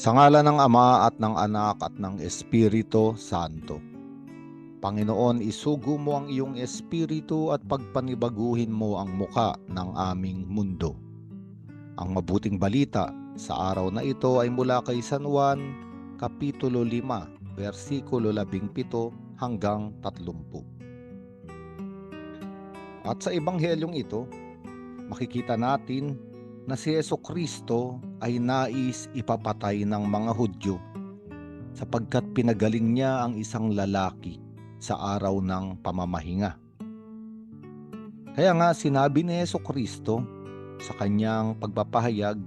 Sa ngala ng Ama at ng Anak at ng Espiritu Santo. Panginoon, isugo mo ang iyong espiritu at pagpanibaguhin mo ang muka ng aming mundo. Ang mabuting balita sa araw na ito ay mula kay San Juan, Kapitulo 5, versikulo 17 hanggang 30. At sa ebanghelyong ito, makikita natin na si Yeso Kristo ay nais ipapatay ng mga Hudyo sapagkat pinagaling niya ang isang lalaki sa araw ng pamamahinga. Kaya nga sinabi ni Yeso Kristo sa kanyang pagpapahayag,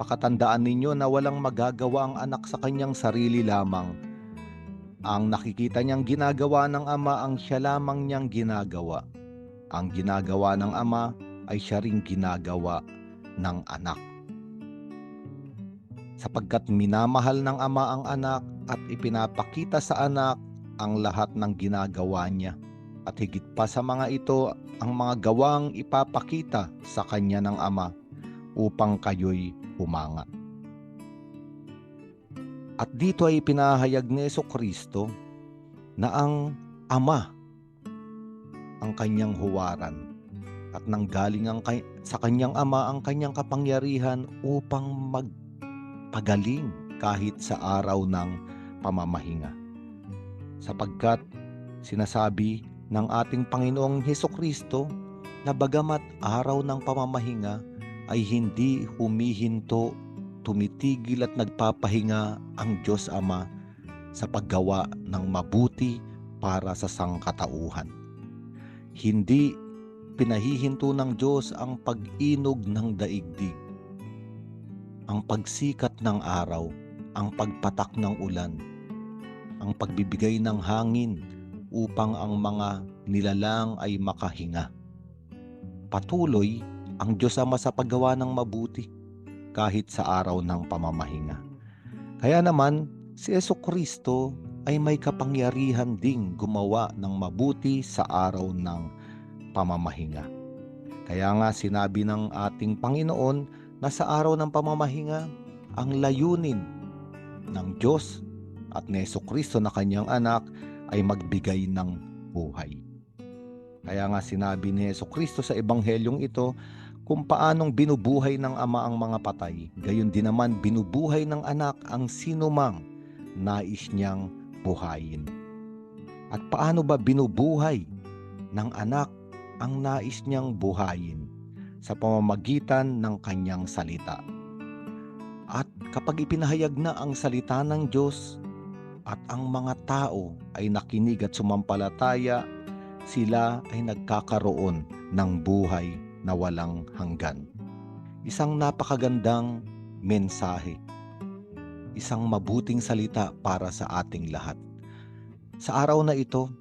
pakatandaan ninyo na walang magagawa ang anak sa kanyang sarili lamang. Ang nakikita niyang ginagawa ng ama ang siya lamang niyang ginagawa. Ang ginagawa ng ama ay siya ring ginagawa ng anak. Sapagkat minamahal ng ama ang anak at ipinapakita sa anak ang lahat ng ginagawa niya. At higit pa sa mga ito, ang mga gawang ipapakita sa kanya ng ama upang kayo'y humanga. At dito ay pinahayag ni Yeso Kristo na ang ama ang kanyang huwaran at nanggaling ang kay- sa kanyang ama ang kanyang kapangyarihan upang magpagaling kahit sa araw ng pamamahinga. Sapagkat sinasabi ng ating Panginoong Heso Kristo na bagamat araw ng pamamahinga ay hindi humihinto, tumitigil at nagpapahinga ang Diyos Ama sa paggawa ng mabuti para sa sangkatauhan. Hindi pinahihinto ng Diyos ang pag-inog ng daigdig, ang pagsikat ng araw, ang pagpatak ng ulan, ang pagbibigay ng hangin upang ang mga nilalang ay makahinga. Patuloy ang Diyos Ama sa paggawa ng mabuti kahit sa araw ng pamamahinga. Kaya naman, si Yeso Kristo ay may kapangyarihan ding gumawa ng mabuti sa araw ng pamamahinga. Kaya nga sinabi ng ating Panginoon na sa araw ng pamamahinga, ang layunin ng Diyos at ni Yeso Kristo na kanyang anak ay magbigay ng buhay. Kaya nga sinabi ni Yeso Kristo sa ebanghelyong ito kung paanong binubuhay ng ama ang mga patay, gayon din naman binubuhay ng anak ang sinumang nais niyang buhayin. At paano ba binubuhay ng anak ang nais niyang buhayin sa pamamagitan ng kanyang salita. At kapag ipinahayag na ang salita ng Diyos at ang mga tao ay nakinig at sumampalataya, sila ay nagkakaroon ng buhay na walang hanggan. Isang napakagandang mensahe. Isang mabuting salita para sa ating lahat. Sa araw na ito,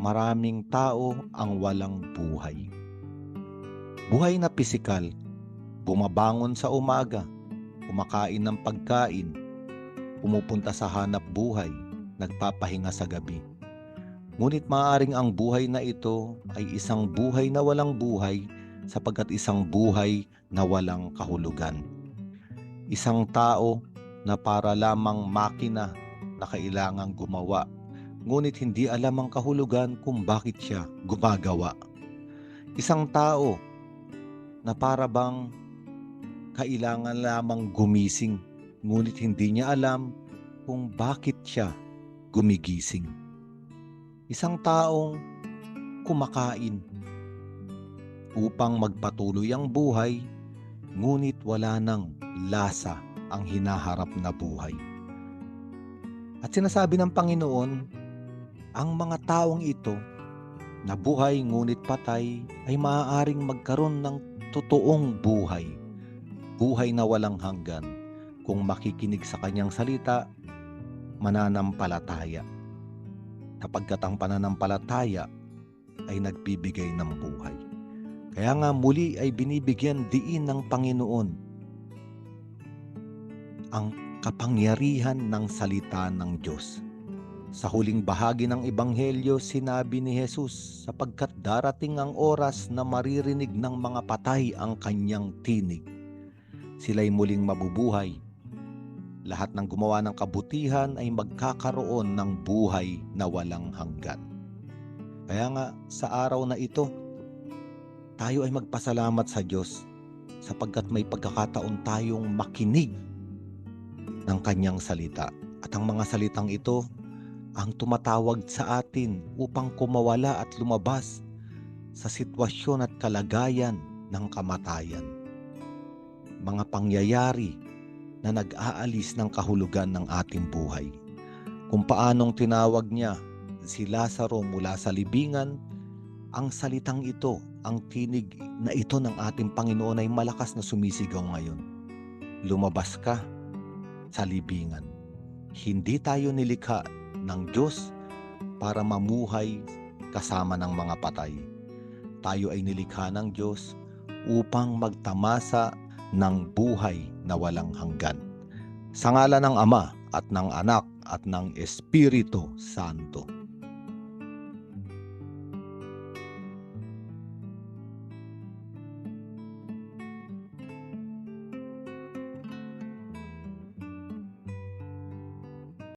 maraming tao ang walang buhay. Buhay na pisikal, bumabangon sa umaga, kumakain ng pagkain, pumupunta sa hanap buhay, nagpapahinga sa gabi. Ngunit maaaring ang buhay na ito ay isang buhay na walang buhay sapagkat isang buhay na walang kahulugan. Isang tao na para lamang makina na kailangang gumawa ngunit hindi alam ang kahulugan kung bakit siya gumagawa. Isang tao na para bang kailangan lamang gumising ngunit hindi niya alam kung bakit siya gumigising. Isang taong kumakain upang magpatuloy ang buhay ngunit wala nang lasa ang hinaharap na buhay. At sinasabi ng Panginoon, ang mga taong ito na buhay ngunit patay ay maaaring magkaroon ng totoong buhay. Buhay na walang hanggan kung makikinig sa kanyang salita, mananampalataya. Kapagkat ang pananampalataya ay nagbibigay ng buhay. Kaya nga muli ay binibigyan diin ng Panginoon ang kapangyarihan ng salita ng Diyos. Sa huling bahagi ng Ebanghelyo, sinabi ni Jesus, sapagkat darating ang oras na maririnig ng mga patay ang kanyang tinig. Sila'y muling mabubuhay lahat ng gumawa ng kabutihan ay magkakaroon ng buhay na walang hanggan. Kaya nga sa araw na ito, tayo ay magpasalamat sa Diyos sapagkat may pagkakataon tayong makinig ng kanyang salita. At ang mga salitang ito ang tumatawag sa atin upang kumawala at lumabas sa sitwasyon at kalagayan ng kamatayan. Mga pangyayari na nag-aalis ng kahulugan ng ating buhay. Kung paanong tinawag niya si Lazaro mula sa libingan, ang salitang ito, ang tinig na ito ng ating Panginoon ay malakas na sumisigaw ngayon. Lumabas ka sa libingan. Hindi tayo nilikha ng Diyos para mamuhay kasama ng mga patay. Tayo ay nilikha ng Diyos upang magtamasa ng buhay na walang hanggan. Sa ngala ng Ama at ng Anak at ng Espiritu Santo.